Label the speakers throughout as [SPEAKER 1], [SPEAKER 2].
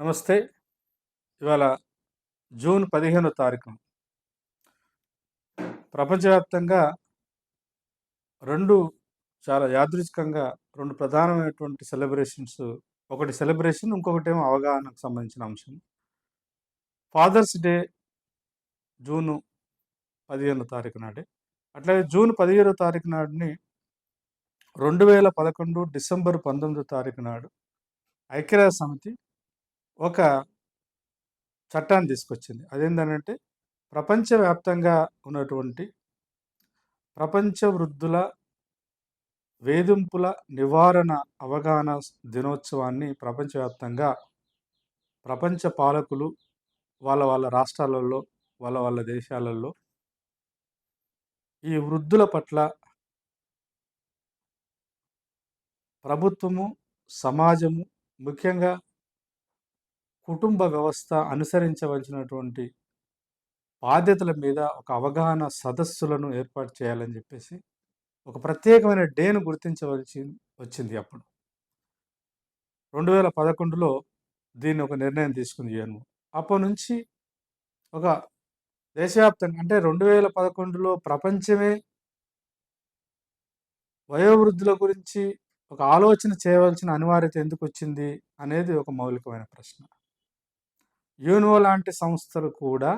[SPEAKER 1] నమస్తే. ఇవాళ జూన్ 15 తారీఖు. ప్రపంచవ్యాప్తంగా రెండు చాలా యాదృచ్ఛికంగా రెండు ప్రధానమైనటువంటి సెలబ్రేషన్స్ ఒకటి సెలబ్రేషన్, ఇంకొకటేమో అవగాహనకు సంబంధించిన అంశం. ఫాదర్స్ డే జూను 15 తారీఖు నాడే. అట్లాగే జూన్ 17 తారీఖు నాడుని 2011 డిసెంబర్ 19 తారీఖు నాడు ఐక్యరాజ్య సమితి ఒక చట్టాన్ని తీసుకొచ్చింది. అదేంటంటే ప్రపంచవ్యాప్తంగా ఉన్నటువంటి ప్రపంచ వృద్ధుల వేధింపుల నివారణ అవగాహన దినోత్సవాన్ని ప్రపంచవ్యాప్తంగా ప్రపంచ పాలకులు వాళ్ళ వాళ్ళ రాష్ట్రాలలో, వాళ్ళ వాళ్ళ దేశాలలో ఈ వృద్ధుల పట్ల ప్రభుత్వము, సమాజము, ముఖ్యంగా కుటుంబ వ్యవస్థ అనుసరించవలసినటువంటి బాధ్యతల మీద ఒక అవగాహన సదస్సులను ఏర్పాటు చేయాలని చెప్పేసి ఒక ప్రత్యేకమైన డేను గుర్తించవలసి వచ్చింది అప్పుడు. 2011లో దీన్ని ఒక నిర్ణయం తీసుకుంది ఏను అప్పటి నుంచి ఒక దేశవ్యాప్తంగా అంటే 2011లో ప్రపంచమే వయోవృద్ధుల గురించి ఒక ఆలోచన చేయవలసిన అనివార్యత ఎందుకు వచ్చింది అనేది ఒక మౌలికమైన ప్రశ్న. యోనో లాంటి సంస్థలు కూడా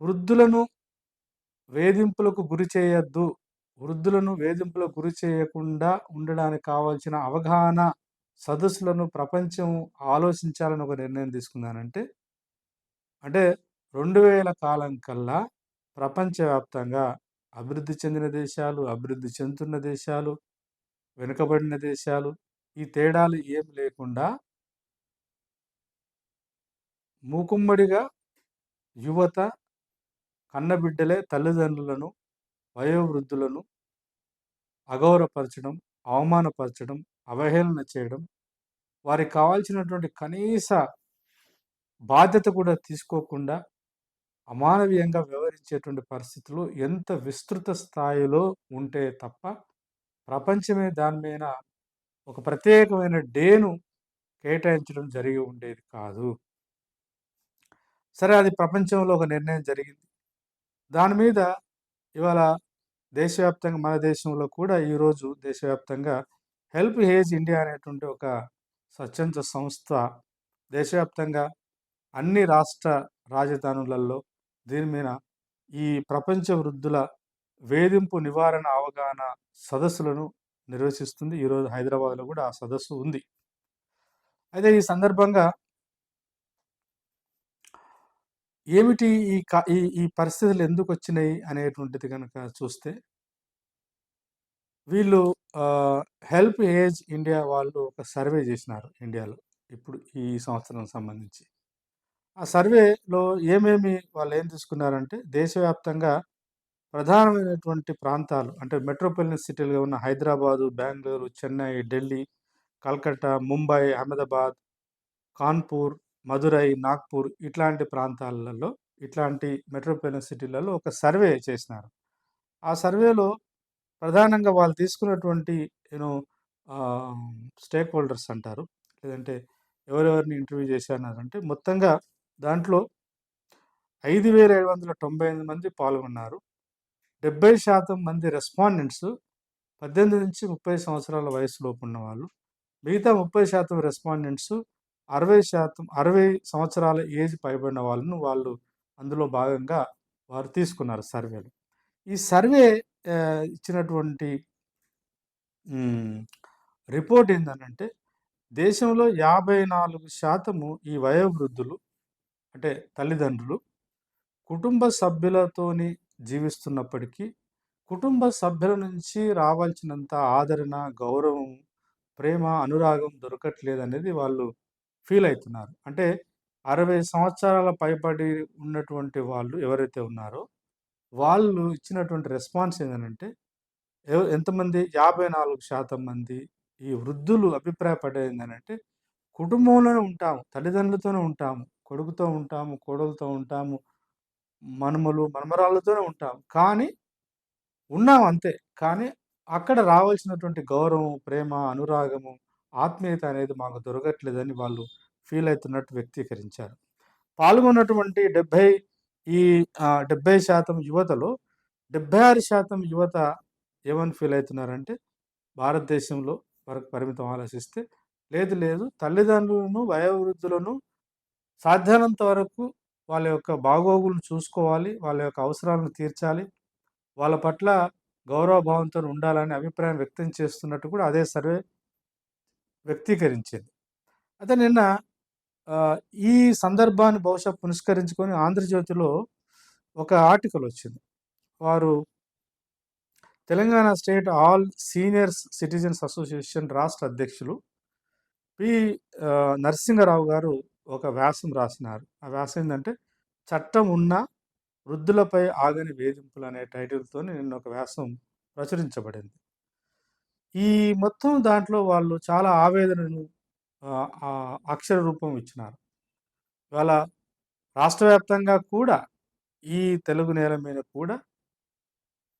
[SPEAKER 1] వృద్ధులను వేధింపులకు గురి చేయొద్దు. వృద్ధులను వేధింపులకు గురి చేయకుండా ఉండడానికి కావాల్సిన అవగాహన సదస్సులను ప్రపంచం ఆలోచించాలని ఒక నిర్ణయం తీసుకున్నానంటే అంటే 2000 కాలం కల్లా ప్రపంచవ్యాప్తంగా అభివృద్ధి చెందిన దేశాలు, అభివృద్ధి చెందుతున్న దేశాలు, వెనుకబడిన దేశాలు ఈ తేడాలు ఏం లేకుండా మూకుమ్మడిగా యువత కన్నబిడ్డలే తల్లిదండ్రులను, వయోవృద్ధులను అగౌరవపరచడం, అవమానపరచడం, అవహేళన చేయడం, వారికి కావాల్సినటువంటి కనీస బాధ్యత కూడా తీసుకోకుండా అమానవీయంగా వ్యవహరించేటువంటి పరిస్థితులు ఎంత విస్తృత స్థాయిలో ఉంటే తప్ప ప్రపంచమే దాని మీద ఒక ప్రత్యేకమైన డేను కేటాయించడం జరిగి ఉండేది కాదు. సరే అది ప్రపంచంలో ఒక నిర్ణయం జరిగింది. దాని మీద ఇవాళ దేశవ్యాప్తంగా మన దేశంలో కూడా ఈరోజు దేశవ్యాప్తంగా హెల్ప్ హేజ్ ఇండియా అనేటువంటి ఒక స్వచ్ఛంద సంస్థ దేశవ్యాప్తంగా అన్ని రాష్ట్ర రాజధానులలో దీని మీద ఈ ప్రపంచ వృద్ధుల వేధింపు నివారణ అవగాహన సదస్సులను నిర్వహిస్తుంది. ఈరోజు హైదరాబాద్‌లో కూడా ఆ సదస్సు ఉంది. అయితే ఈ సందర్భంగా ఏమిటి ఈ క ఈ ఈ పరిస్థితులు ఎందుకు వచ్చినాయి అనేటువంటిది కనుక చూస్తే వీళ్ళు ఆహ్, హెల్ప్ ఏజ్ ఇండియా వాళ్ళు ఒక సర్వే చేసినారు ఇండియాలో. ఇప్పుడు ఈ సంవత్సరం సంబంధించి. ఆ సర్వేలో ఏమేమి వాళ్ళేం తీసుకున్నారంటే దేశవ్యాప్తంగా ప్రధానమైనటువంటి ప్రాంతాలు అంటే మెట్రోపాలిటన్ సిటీలుగా ఉన్న హైదరాబాదు, బెంగుళూరు, చెన్నై, ఢిల్లీ, కల్కట్టా, ముంబై, అహ్మదాబాద్, కాన్పూర్, మధురై నాగ్పూర్ ఇట్లాంటి ప్రాంతాలలో ఇట్లాంటి మెట్రోపాలిటన్ సిటీలలో ఒక సర్వే చేసినారు. ఆ సర్వేలో ప్రధానంగా వాళ్ళు తీసుకున్నటువంటి యూనో స్టేక్ హోల్డర్స్ అంటారు. లేదంటే ఎవరెవరిని ఇంటర్వ్యూ చేశారంటే మొత్తంగా దాంట్లో 5798 మంది పాల్గొన్నారు. 70% మంది రెస్పాండెంట్స్ 18-30 సంవత్సరాల వయస్సులోపు ఉన్నవాళ్ళు. మిగతా 30% రెస్పాండెంట్స్ 60% 60 సంవత్సరాల ఏజ్ పైబడిన వాళ్ళను వాళ్ళు అందులో భాగంగా వారు తీసుకున్నారు సర్వేలు. ఈ సర్వే ఇచ్చినటువంటి రిపోర్ట్ ఏందనంటే దేశంలో 54% ఈ వయోవృద్ధులు అంటే తల్లిదండ్రులు కుటుంబ సభ్యులతోని జీవిస్తున్నప్పటికీ కుటుంబ సభ్యుల నుంచి రావాల్సినంత ఆదరణ, గౌరవం, ప్రేమ, అనురాగం దొరకట్లేదనేది వాళ్ళు ఫీల్ అవుతున్నారు అంటే 60 సంవత్సరాల పైబడి ఉన్నటువంటి వాళ్ళు ఎవరైతే ఉన్నారో వాళ్ళు ఇచ్చినటువంటి రెస్పాన్స్ ఏందనంటే ఎవ ఎంతమంది 54% మంది ఈ వృద్ధులు అభిప్రాయపడేదేందనంటే కుటుంబంలోనే ఉంటాము. తల్లిదండ్రులతోనే ఉంటాము. కొడుకుతో ఉంటాము, కోడలతో ఉంటాము. మనుమలు, మనమరాళ్ళతోనే ఉంటాము కానీ ఉన్నాం అంతే. కానీ అక్కడ రావాల్సినటువంటి గౌరవం, ప్రేమ, అనురాగము, ఆత్మీయత అనేది మాకు దొరకట్లేదని వాళ్ళు ఫీల్ అవుతున్నట్టు వ్యక్తీకరించారు. పాల్గొన్నటువంటి 70 ఈ డెబ్బై శాతం యువతలో డెబ్బై ఆరు శాతం యువత ఏమని ఫీల్ అవుతున్నారంటే, భారతదేశంలో వరకు పరిమితం ఆలోచిస్తే, లేదు లేదు తల్లిదండ్రులను, వయోవృద్ధులను సాధ్యమైనంత వరకు వాళ్ళ యొక్క బాగోగులను చూసుకోవాలి. వాళ్ళ యొక్క అవసరాలను తీర్చాలి. వాళ్ళ పట్ల గౌరవభావంతో ఉండాలని అభిప్రాయం వ్యక్తం చేస్తున్నట్టు కూడా అదే సర్వే వ్యక్తీకరించింది. అయితే నిన్న ఈ సందర్భాన్ని బహుశా పునస్కరించుకొని 'ఆంధ్రజ్యోతి'లో ఒక ఆర్టికల్ వచ్చింది. వారు Telangana state all seniors citizens association రాష్ట్ర అధ్యక్షులు పి. నరసింహరావు గారు ఒక వ్యాసం రాసినారు. ఆ వ్యాసం ఏంటంటే చట్టం ఉన్న వృద్ధులపై ఆగని వేధింపులు అనే టైటిల్తో నిన్న ఒక వ్యాసం ప్రచురించబడింది. ఈ మొత్తం దాంట్లో వాళ్ళు చాలా ఆవేదనను అక్షర రూపం ఇచ్చినారు. ఇవాళ రాష్ట్ర వ్యాప్తంగా కూడా ఈ తెలుగు నేల మీద కూడా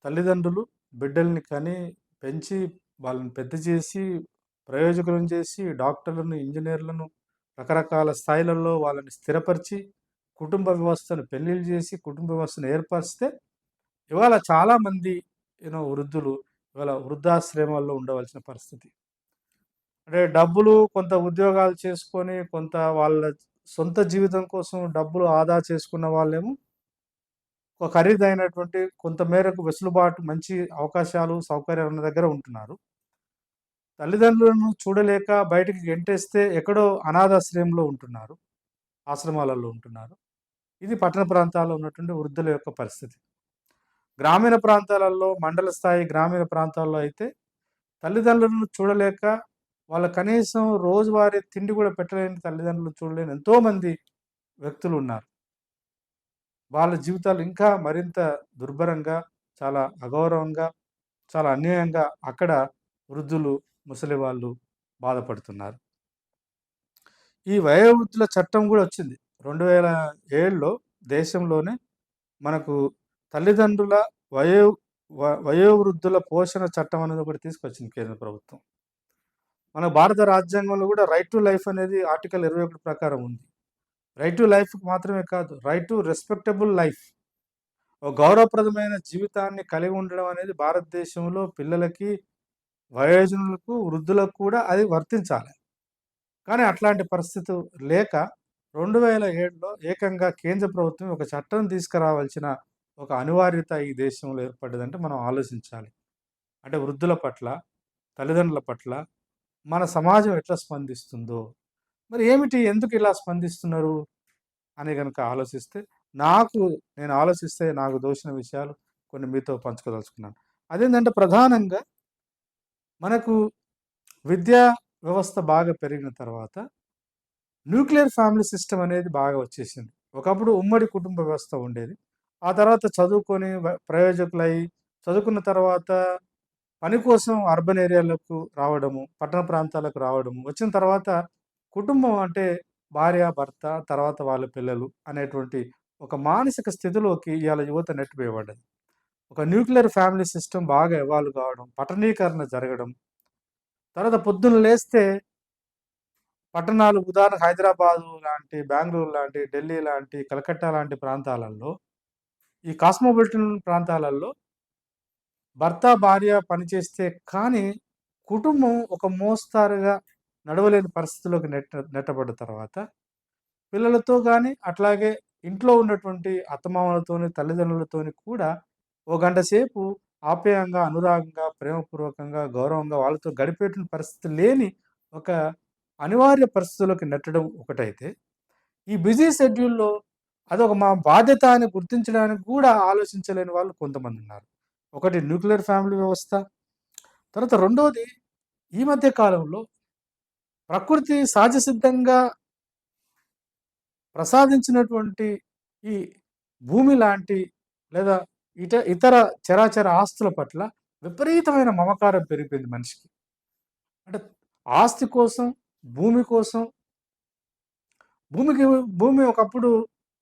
[SPEAKER 1] తల్లిదండ్రులు బిడ్డల్ని కని, పెంచి, వాళ్ళని పెద్ద చేసి, ప్రయోజకులను చేసి, డాక్టర్లను, ఇంజనీర్లను రకరకాల స్థాయిలలో వాళ్ళని స్థిరపరిచి, కుటుంబ వ్యవస్థను పెళ్ళిళ్ళు చేసి, కుటుంబ వ్యవస్థను ఏర్పరిస్తే, ఇవాళ చాలామంది వృద్ధులు ఇవాళ వృద్ధాశ్రమాల్లో ఉండవలసిన పరిస్థితి. అంటే డబ్బులు కొంత ఉద్యోగాలు చేసుకొని, కొంత వాళ్ళ సొంత జీవితం కోసం డబ్బులు ఆదా చేసుకున్న వాళ్ళేమో ఒక ఖరీదైనటువంటి కొంత మేరకు వెసులుబాటు, మంచి అవకాశాలు, సౌకర్యాలు ఉన్న దగ్గర ఉంటున్నారు. తల్లిదండ్రులను చూడలేక బయటికి గెంటేస్తే ఎక్కడో అనాథాశ్రయంలో ఉంటున్నారు. ఆశ్రమాలలో ఉంటున్నారు. ఇది పట్టణ ప్రాంతాల్లో ఉన్నటువంటి వృద్ధుల యొక్క పరిస్థితి. గ్రామీణ ప్రాంతాలలో మండల స్థాయి గ్రామీణ ప్రాంతాల్లో అయితే తల్లిదండ్రులను చూడలేక వాళ్ళ కనీసం రోజువారీ తిండి కూడా పెట్టలేని తల్లిదండ్రులు చూడలేని ఎంతోమంది వ్యక్తులు ఉన్నారు. వాళ్ళ జీవితాలు ఇంకా మరింత దుర్భరంగా, చాలా అగౌరవంగా, చాలా అన్యాయంగా అక్కడ వృద్ధులు, ముసలి వాళ్ళు బాధపడుతున్నారు. ఈ వయోవృద్ధుల చట్టం కూడా వచ్చింది. 2007లో దేశంలోనే మనకు తల్లిదండ్రుల వయో వ వయోవృద్ధుల పోషణ చట్టం అనేది ఒకటి తీసుకొచ్చింది కేంద్ర ప్రభుత్వం. మన భారత రాజ్యాంగంలో కూడా రైట్ టు లైఫ్ అనేది ఆర్టికల్ 21 ప్రకారం ఉంది. రైట్ టు లైఫ్ మాత్రమే కాదు, రైట్ టు రెస్పెక్టబుల్ లైఫ్. ఒక గౌరవప్రదమైన జీవితాన్ని కలిగి ఉండడం అనేది భారతదేశంలో పిల్లలకి, వయోజనులకు, వృద్ధులకు కూడా అది వర్తించాలి. కానీ అట్లాంటి పరిస్థితి లేక 2007లో ఏకంగా కేంద్ర ప్రభుత్వం ఒక చట్టం తీసుకురావాల్సిన ఒక అనివార్యత ఈ దేశంలో ఏర్పడ్డదంటే మనం ఆలోచించాలి. అంటే వృద్ధుల పట్ల, తల్లిదండ్రుల పట్ల మన సమాజం ఎట్లా స్పందిస్తుందో, మరి ఏమిటి ఎందుకు ఇలా స్పందిస్తున్నారు అని కనుక ఆలోచిస్తే, నాకు నేను ఆలోచిస్తే నాకు దోచిన విషయాలు కొన్ని మీతో పంచుకోదలుచుకున్నాను. అదేంటంటే ప్రధానంగా మనకు విద్యా వ్యవస్థ బాగా పెరిగిన తర్వాత న్యూక్లియర్ ఫ్యామిలీ సిస్టమ్ అనేది బాగా వచ్చేసింది. ఒకప్పుడు ఉమ్మడి కుటుంబ వ్యవస్థ ఉండేది. ఆ తర్వాత చదువుకొని ప్రయోజకులయ్యి ప్రయోజకులై, చదువుకున్న తర్వాత పని కోసం అర్బన్ ఏరియాలకు రావడము, పట్టణ ప్రాంతాలకు రావడము, వచ్చిన తర్వాత కుటుంబం అంటే భార్య, భర్త, తర్వాత వాళ్ళ పిల్లలు అనేటువంటి ఒక మానసిక స్థితిలోకి ఇవాళ యువత నెట్టిపోయబడ్డది ఒక న్యూక్లియర్ ఫ్యామిలీ సిస్టమ్ బాగా ఇవాల్వ్ కావడం, పట్టణీకరణ జరగడం. తర్వాత పొద్దున్న లేస్తే పట్టణాలు ఉదాహరణకు హైదరాబాదు లాంటి, బెంగళూరు లాంటి, ఢిల్లీ లాంటి, కలకట్టా లాంటి ప్రాంతాలలో, ఈ కాస్మోపాలిటన్ ప్రాంతాలలో భర్త, భార్య పనిచేస్తే కానీ కుటుంబం ఒక మోస్తారుగా నడవలేని పరిస్థితుల్లోకి నెట్ట నెట్టబడ్డ తర్వాత పిల్లలతో కానీ అట్లాగే ఇంట్లో ఉన్నటువంటి అత్తమామలతోని, తల్లిదండ్రులతోని కూడా ఓ గంట సేపు ఆప్యాయంగా, అనురాగంగా, ప్రేమపూర్వకంగా, గౌరవంగా వాళ్ళతో గడిపేటువంటి పరిస్థితి లేని ఒక అనివార్య పరిస్థితుల్లోకి నెట్టడం ఒకటైతే, ఈ బిజీ షెడ్యూల్‌లో అదొక మా బాధ్యత అని గుర్తించడానికి కూడా ఆలోచించలేని వాళ్ళు కొంతమంది ఉన్నారు ఒకటి న్యూక్లియర్ ఫ్యామిలీ వ్యవస్థ. తర్వాత రెండోది ఈ మధ్య కాలంలో ప్రకృతి సహజసిద్ధంగా ప్రసాదించినటువంటి ఈ భూమి లాంటి లేదా ఇట ఇతర చరాచర ఆస్తుల పట్ల విపరీతమైన మమకారం పెరిగిపోయింది మనిషికి. అంటే ఆస్తి కోసం, భూమి కోసం భూమికి భూమి ఒకప్పుడు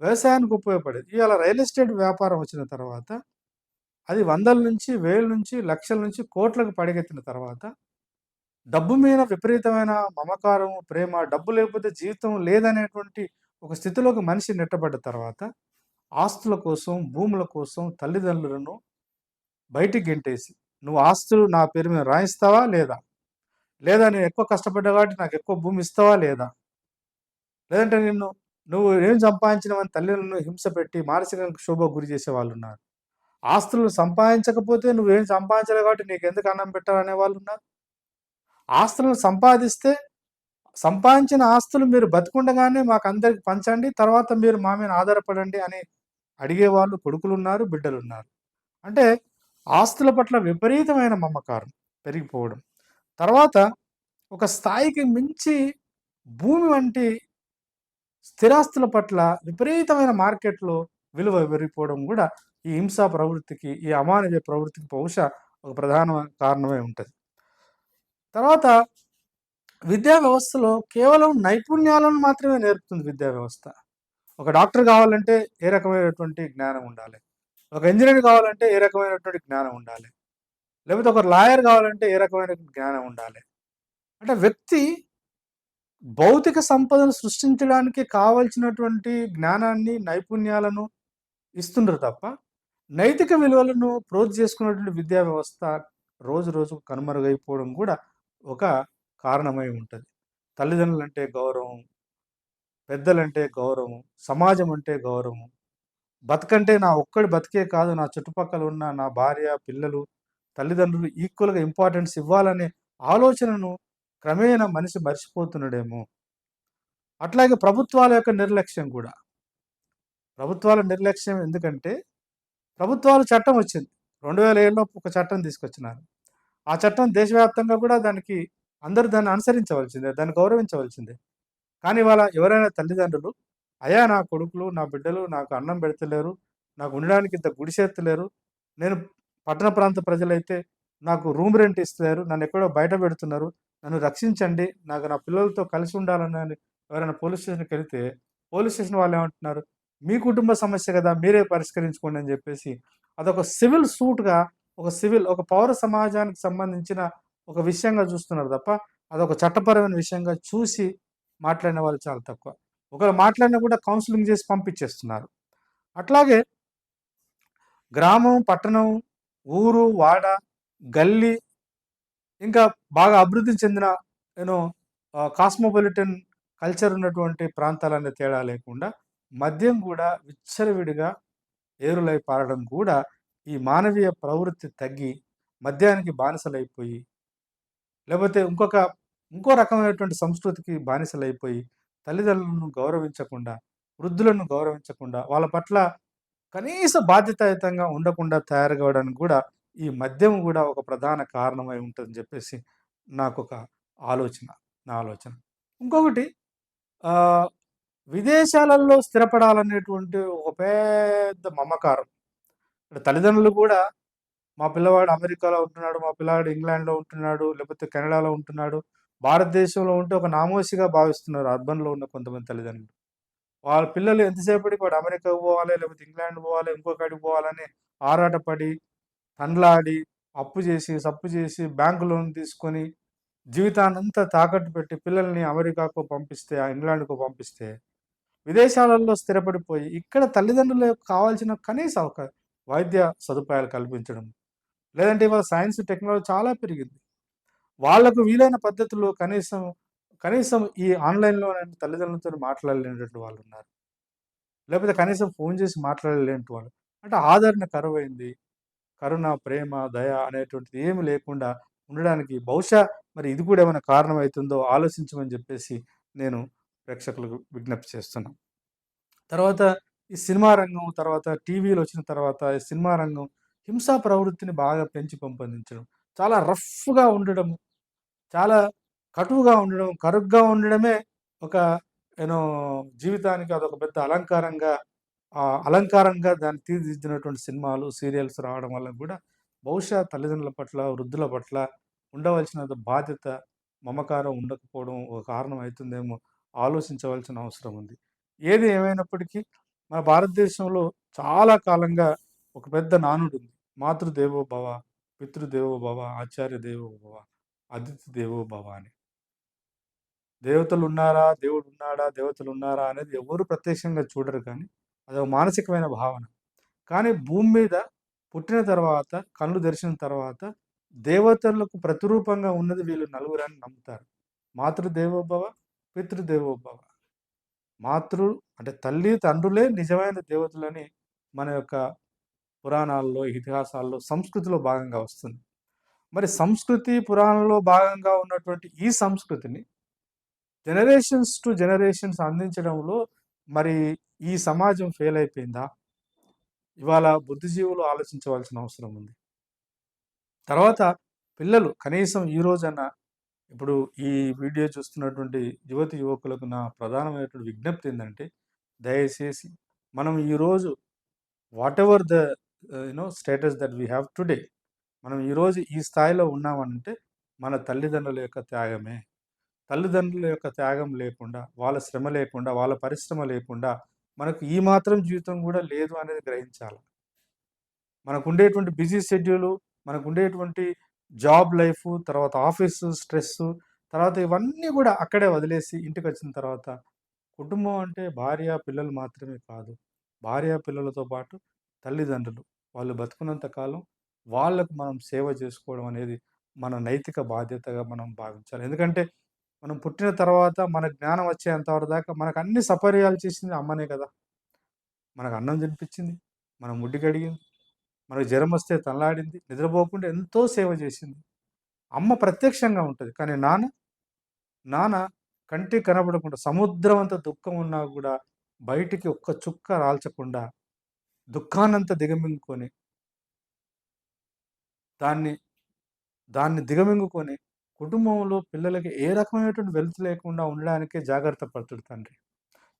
[SPEAKER 1] వ్యవసాయానికి ఉపయోగపడేది. ఇవాళ రియల్ ఎస్టేట్ వ్యాపారం వచ్చిన తర్వాత అది వందల నుంచి, వేల నుంచి, లక్షల నుంచి, కోట్లకు పడగెత్తిన తర్వాత డబ్బు మీద విపరీతమైన మమకారం, ప్రేమ, డబ్బు లేకపోతే జీవితం లేదనేటువంటి ఒక స్థితిలోకి మనిషి నెట్టబడ్డ తర్వాత, ఆస్తుల కోసం, భూముల కోసం తల్లిదండ్రులను బయటికి గెంటేసి, "నువ్వు ఆస్తులు నా పేరు మీద రాయిస్తావా లేదా? లేదా నేను ఎక్కువ కష్టపడ్డా కాబట్టి నాకు ఎక్కువ భూమి ఇస్తావా లేదా? లేదంటే నిన్ను నువ్వు ఏం సంపాదించినవని తల్లిదండ్రులను హింస పెట్టి మానసిక క్షోభ గురి చేసే వాళ్ళు ఉన్నారు ఆస్తులు సంపాదించకపోతే నువ్వేం సంపాదించలేవు కాబట్టి నీకు ఎందుకు అన్నం పెట్టాలనే వాళ్ళు ఉన్నారు ఆస్తులను సంపాదిస్తే సంపాదించిన ఆస్తులు మీరు బతికుండగానే మాకందరికి పంచండి. తర్వాత మీరు మా మీద ఆధారపడండి అని అడిగేవాళ్ళు బిడ్డలు ఉన్నారు అంటే ఆస్తుల పట్ల విపరీతమైన మమకారం పెరిగిపోవడం. తర్వాత ఒక స్థాయికి మించి భూమి వంటి స్థిరాస్తుల పట్ల విపరీతమైన మార్కెట్‌లో విలువ పెరిగిపోవడం కూడా ఈ హింసా ప్రవృత్తికి, ఈ అమానవీయ ప్రవృత్తికి బహుశా ఒక ప్రధాన కారణమే ఉంటుంది తర్వాత విద్యా వ్యవస్థలో కేవలం నైపుణ్యాలను మాత్రమే నేర్పుతుంది విద్యా వ్యవస్థ. ఒక డాక్టర్ కావాలంటే ఏ రకమైనటువంటి జ్ఞానం ఉండాలి. ఒక ఇంజనీర్ కావాలంటే ఏ రకమైనటువంటి జ్ఞానం ఉండాలి. లేకపోతే ఒక లాయర్ కావాలంటే ఏ రకమైన జ్ఞానం ఉండాలి. అంటే వ్యక్తి భౌతిక సంపదను సృష్టించడానికి కావాల్సినటువంటి జ్ఞానాన్ని, నైపుణ్యాలను ఇస్తుండ్రు తప్ప, నైతిక విలువలను ప్రోత్ చేసుకున్నటువంటి విద్యా వ్యవస్థ రోజు రోజుకు కనుమరుగైపోవడం కూడా ఒక కారణమై ఉంటుంది. తల్లిదండ్రులంటే గౌరవం, పెద్దలంటే గౌరవం, సమాజం అంటే గౌరవం, బతుకంటే నా ఒక్కడి బతికే కాదు నా చుట్టుపక్కల ఉన్న నా భార్య, పిల్లలు, తల్లిదండ్రులు ఈక్వల్‌గా ఇంపార్టెన్స్ ఇవ్వాలనే ఆలోచనను క్రమేణా మనిషి మర్చిపోతున్నాడేమో! అట్లాగే ప్రభుత్వాల యొక్క నిర్లక్ష్యం కూడా. ప్రభుత్వాల నిర్లక్ష్యం ఎందుకంటే, ప్రభుత్వాలు చట్టం వచ్చింది. 2007లో ఒక చట్టం తీసుకొచ్చినారు. ఆ చట్టం దేశవ్యాప్తంగా కూడా దానికి అందరూ దాన్ని అనుసరించవలసిందే. దాన్ని గౌరవించవలసిందే. కానీ వాళ్ళ ఎవరైనా తల్లిదండ్రులు, అయా నా కొడుకులు, నా బిడ్డలు నాకు అన్నం పెడతలేరు. నాకు ఉండడానికి ఇంత గుడిసేత్తలేరు నేను పట్టణ ప్రాంత ప్రజలైతే నాకు రూమ్ రెంట్ ఇస్తలేరు. నన్ను ఎక్కడో బయట పెడుతున్నారు. నన్ను రక్షించండి. నాకు నా పిల్లలతో కలిసి ఉండాలని ఎవరైనా పోలీస్ స్టేషన్కి వెళితే పోలీస్ స్టేషన్ వాళ్ళేమంటున్నారు, మీ కుటుంబ సమస్య కదా! మీరే పరిష్కరించుకోండి అని చెప్పేసి అదొక సివిల్ సూట్‌గా ఒక సివిల్ ఒక పౌర సమాజానికి సంబంధించిన ఒక విషయంగా చూస్తున్నారు తప్ప, అదొక చట్టపరమైన విషయంగా చూసి మాట్లాడిన వాళ్ళు చాలా తక్కువ. ఒకవేళ మాట్లాడినా కూడా కౌన్సిలింగ్ చేసి పంపించేస్తున్నారు. అట్లాగే గ్రామం, పట్టణం, ఊరు, వాడ, గల్లీ ఇంకా బాగా అభివృద్ధి చెందిన నేను కాస్మోపాలిటన్ కల్చర్ ఉన్నటువంటి ప్రాంతాలనే తేడా లేకుండా మద్యం కూడా విచ్చలవిడిగా ఏరులై పారడం కూడా ఈ మానవీయ ప్రవృత్తి తగ్గి మద్యానికి బానిసలైపోయి లేకపోతే ఇంకొక ఇంకో రకమైనటువంటి సంస్కృతికి బానిసలైపోయి తల్లిదండ్రులను గౌరవించకుండా, వృద్ధులను గౌరవించకుండా, వాళ్ళ పట్ల కనీస బాధ్యతాయుతంగా ఉండకుండా తయారు కావడానికి కూడా ఈ మద్యం కూడా ఒక ప్రధాన కారణమై ఉంటుందని చెప్పేసి నాకు ఒక ఆలోచన. నా ఆలోచన. ఇంకొకటి విదేశాలలో స్థిరపడాలనేటువంటి ఒక పెద్ద మమకారం. ఇక్కడ తల్లిదండ్రులు కూడా మా పిల్లవాడు అమెరికాలో ఉంటున్నాడు, మా పిల్లవాడు ఇంగ్లాండ్‌లో ఉంటున్నాడు, లేకపోతే కెనడాలో ఉంటున్నాడు. భారతదేశంలో ఉంటే ఒక నామోసిగా భావిస్తున్నారు అర్బన్‌లో ఉన్న కొంతమంది తల్లిదండ్రులు. వాళ్ళ పిల్లలు ఎంతసేపటికి వాడు అమెరికాకు పోవాలి, లేకపోతే ఇంగ్లాండ్ పోవాలి, ఇంకో పోవాలని ఆరాటపడి, తండ్లాడి, అప్పు చేసి, సప్పు చేసి, బ్యాంకు లోన్ తీసుకొని, జీవితాన్నంతా తాకట్టు పెట్టి పిల్లల్ని అమెరికాకు పంపిస్తే, ఆ పంపిస్తే, విదేశాలలో స్థిరపడిపోయి, ఇక్కడ తల్లిదండ్రులకు కావాల్సిన కనీస ఒక వైద్య సదుపాయాలు కల్పించడం. లేదంటే ఇవాళ సైన్స్, టెక్నాలజీ చాలా పెరిగింది. వాళ్ళకు వీలైన పద్ధతిలో కనీసం, కనీసం ఈ ఆన్‌లైన్‌లోనైనా తల్లిదండ్రులతో మాట్లాడలేనటువంటి వాళ్ళున్నారు. లేకపోతే కనీసం ఫోన్ చేసి మాట్లాడలేని వాళ్ళు. అంటే ఆదరణ కరువైంది. కరుణ, ప్రేమ, దయ అనేటువంటిది ఏమి లేకుండా ఉండడానికి బహుశా మరి ఇది కూడా ఏమైనా కారణమైతుందో ఆలోచించమని చెప్పేసి నేను ప్రేక్షకులకు విజ్ఞప్తి చేస్తున్నాను తర్వాత ఈ సినిమా రంగం, తర్వాత టీవీలు వచ్చిన తర్వాత ఈ సినిమా రంగం హింసా ప్రవృత్తిని బాగా పెంచి పెంపొందించడం. చాలా రఫ్‌గా ఉండడం, చాలా కటువుగా ఉండడం, కరుగ్గా ఉండడమే ఒక ఏనో జీవితానికి అదొక పెద్ద అలంకారంగా అలంకారంగా దాన్ని తీర్చిదిద్దినటువంటి సినిమాలు, సీరియల్స్ రావడం వల్ల కూడా బహుశా తల్లిదండ్రుల పట్ల, వృద్ధుల పట్ల ఉండవలసిన బాధ్యత, మమకారం ఉండకపోవడం ఒక కారణం అవుతుందేమో ఆలోచించవలసిన అవసరం ఉంది. ఏది ఏమైనప్పటికీ మన భారతదేశంలో చాలా కాలంగా ఒక పెద్ద నానుడుంది. మాతృదేవో భవ, పితృదేవో భవ, ఆచార్య దేవో భవ అతిథి దేవో భవ అని. దేవతలున్నారా? దేవుడున్నాడా? దేవతలున్నారా? అనేది ఎవ్వరు ప్రత్యక్షంగా చూడరు కానీ, అదొక మానసికమైన భావన. కానీ భూమి మీద పుట్టిన తర్వాత, కళ్ళు తెరిచిన తర్వాత, దేవతలకు ప్రతిరూపంగా ఉన్నది వీళ్ళు నలుగురని నమ్ముతారు. మాతృదేవోభవ, పితృదేవోభవ. మాతృ అంటే తల్లి, తండ్రులే నిజమైన దేవతలని మన యొక్క పురాణాల్లో, ఇతిహాసాల్లో, సంస్కృతిలో భాగంగా వస్తుంది. మరి సంస్కృతి, పురాణంలో భాగంగా ఉన్నటువంటి ఈ సంస్కృతిని జనరేషన్స్ టు జనరేషన్స్ అందించడంలో మరి ఈ సమాజం ఫెయిల్ అయిపోయిందా? ఇవాళ బుద్ధిజీవులు ఆలోచించవలసిన అవసరం ఉంది. తర్వాత పిల్లలు కనీసం ఈ రోజన్నా ఇప్పుడు ఈ వీడియో చూస్తున్నటువంటి యువతి యువకులకు నా ప్రధానమైనటువంటి విజ్ఞప్తి ఏంటంటే దయచేసి మనం ఈరోజు whatever the you know no status that we have today మనం ఈరోజు ఈ స్థాయిలో ఉన్నామంటే మన తల్లిదండ్రుల యొక్క త్యాగమే. తల్లిదండ్రుల యొక్క త్యాగం లేకుండా, వాళ్ళ శ్రమ లేకుండా, వాళ్ళ పరిశ్రమ లేకుండా మనకు ఈ మాత్రం జీవితం కూడా లేదు అనేది గ్రహించాలి మనకు ఉండేటువంటి బిజీ షెడ్యూలు, మనకు ఉండేటువంటి జాబ్ లైఫ్ తర్వాత ఆఫీసు స్ట్రెస్సు, తర్వాత ఇవన్నీ కూడా అక్కడే వదిలేసి ఇంటికి వచ్చిన తర్వాత కుటుంబం అంటే భార్య, పిల్లలు మాత్రమే కాదు. భార్య, పిల్లలతో పాటు తల్లిదండ్రులు. వాళ్ళు బతుకున్నంత కాలం వాళ్ళకు మనం సేవ చేసుకోవడం అనేది మన నైతిక బాధ్యతగా మనం భావించాలి. ఎందుకంటే మనం పుట్టిన తర్వాత మన జ్ఞానం వచ్చేంతవరకు దాకా మనకు అన్ని సపర్యాలు చేసింది అమ్మనే కదా! మనకు అన్నం తినిపించింది, మనం ముడ్డి కడిగింది, మనకు జ్వరం వస్తే తనలాడింది, నిద్రపోకుండా ఎంతో సేవ చేసింది. అమ్మ ప్రత్యక్షంగా ఉంటుంది కానీ నాన్న, నాన్న కంటికి కనబడకుండా సముద్రం అంత దుఃఖం ఉన్నా కూడా బయటికి ఒక్క చుక్క రాల్చకుండా దుఃఖాన్నంతా దిగమింగుకొని దాన్ని, దాన్ని దిగమింగుకొని కుటుంబంలో పిల్లలకి ఏ రకమైనటువంటి వెల్త్ లేకుండా ఉండడానికే జాగ్రత్త పడుతుంది తండ్రి.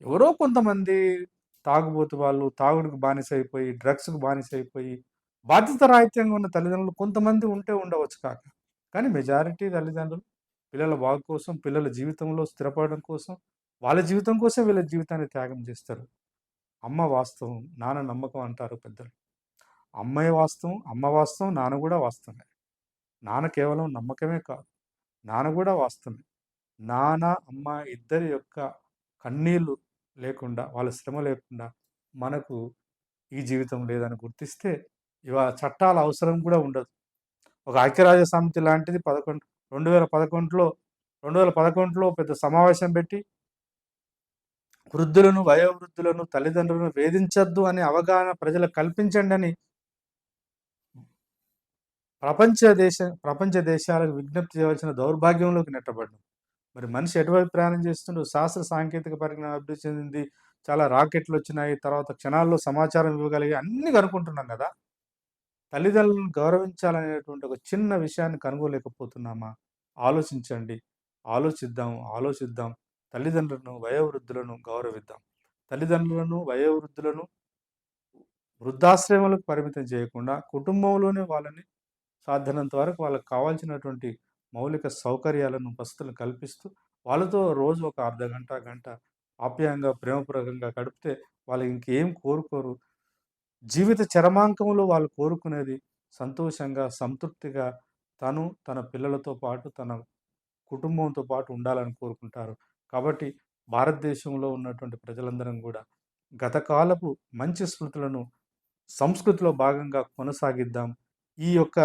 [SPEAKER 1] ఎవరో కొంతమంది తాగుబోతు వాళ్ళు, తాగుడుకు బానిసైపోయి, డ్రగ్స్‌కు బానిసైపోయి, బాధ్యతారాహిత్యంగా ఉన్న తల్లిదండ్రులు కొంతమంది ఉంటే ఉండవచ్చు కాక. కానీ మెజారిటీ తల్లిదండ్రులు పిల్లల బాగు కోసం, పిల్లల జీవితంలో స్థిరపడడం కోసం, వాళ్ళ జీవితం కోసం వీళ్ళ జీవితాన్ని త్యాగం చేస్తారు. అమ్మ వాస్తవం, నాన్న నమ్మకం అంటారు పెద్దలు. అమ్మాయి వాస్తవం, అమ్మ వాస్తవం, నాన్న కూడా వాస్తవమే. నాన్న కేవలం నమ్మకమే కాదు. నాన్న కూడా వాస్తవమే. నాన్న, అమ్మ ఇద్దరి యొక్క కన్నీళ్ళు లేకుండా, వాళ్ళ శ్రమ లేకుండా మనకు ఈ జీవితం లేదని గుర్తిస్తే ఇవాళ చట్టాల అవసరం కూడా ఉండదు. ఒక ఐక్యరాజ్య సమితి లాంటిది 11 2011లో 2011లో పెద్ద సమావేశం పెట్టి వృద్ధులను, వయోవృద్ధులను, తల్లిదండ్రులను వేధించద్దు అనే అవగాహన ప్రజలకు కల్పించండని ప్రపంచ దేశ ప్రపంచ దేశాలకు విజ్ఞప్తి చేయవలసిన దౌర్భాగ్యంలోకి నెట్టబడ్డం మరి మనిషి ఎటువైపు ప్రయాణం చేస్తుండో శాస్త్ర సాంకేతిక పరిజ్ఞానం అభివృద్ధి చెందింది. చాలా రాకెట్లు వచ్చినాయి తర్వాత క్షణాల్లో సమాచారం ఇవ్వగలిగి అన్ని కనుక్కుంటున్నాం కదా తల్లిదండ్రులను గౌరవించాలనేటువంటి ఒక చిన్న విషయాన్ని కనుగొలేకపోతున్నామా? ఆలోచించండి. ఆలోచిద్దాం, ఆలోచిద్దాం. తల్లిదండ్రులను, వయోవృద్ధులను గౌరవిద్దాం. తల్లిదండ్రులను, వయోవృద్ధులను వృద్ధాశ్రమాలకు పరిమితం చేయకుండా కుటుంబంలోనే వాళ్ళని సాధ్యనంత వరకు వాళ్ళకి కావాల్సినటువంటి మౌలిక సౌకర్యాలను, వసతులను కల్పిస్తూ వాళ్ళతో రోజు ఒక అర్ధగంట, గంట ఆప్యాయంగా, ప్రేమపూర్వకంగా గడిపితే వాళ్ళు ఇంకేం కోరుకోరు. జీవిత చరమాంకంలో వాళ్ళు కోరుకునేది సంతోషంగా, సంతృప్తిగా తను, తన పిల్లలతో పాటు, తన కుటుంబంతో పాటు ఉండాలని కోరుకుంటారు. కాబట్టి భారతదేశంలో ఉన్నటువంటి ప్రజలందరం కూడా గతకాలపు మంచి స్మృతులను సంస్కృతిలో భాగంగా కొనసాగిద్దాం. ఈ యొక్క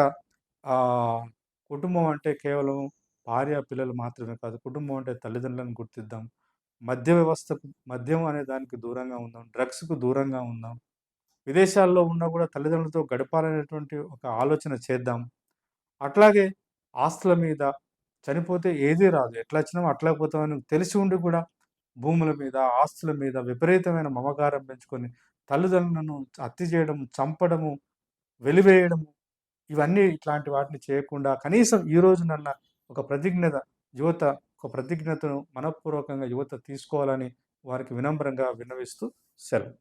[SPEAKER 1] కుటుంబం అంటే కేవలం భార్య, పిల్లలు మాత్రమే కాదు. కుటుంబం అంటే తల్లిదండ్రులను గుర్తిద్దాం. మద్య వ్యవస్థకు మద్యం అనే దానికి దూరంగా ఉందాం. డ్రగ్స్‌కు దూరంగా ఉందాం. విదేశాల్లో ఉన్నా కూడా తల్లిదండ్రులతో గడపాలనేటువంటి ఒక ఆలోచన చేద్దాం. అట్లాగే ఆస్తుల మీద చనిపోతే ఏదీ రాదు. ఎట్లా వచ్చినామో అట్లా పోతామని తెలిసి ఉండి కూడా భూముల మీద, ఆస్తుల మీద విపరీతమైన మమకారం పెంచుకొని తల్లిదండ్రులను హత్య చేయడము చంపడము, వెలివేయడము ఇవన్నీ ఇట్లాంటి వాటిని చేయకుండా కనీసం ఈ రోజునన్నా ఒక ప్రతిజ్ఞత యువత ఒక ప్రతిజ్ఞతను మనఃపూర్వకంగా యువత తీసుకోవాలని వారికి వినమ్రంగా విన్నవిస్తూ సెలవు.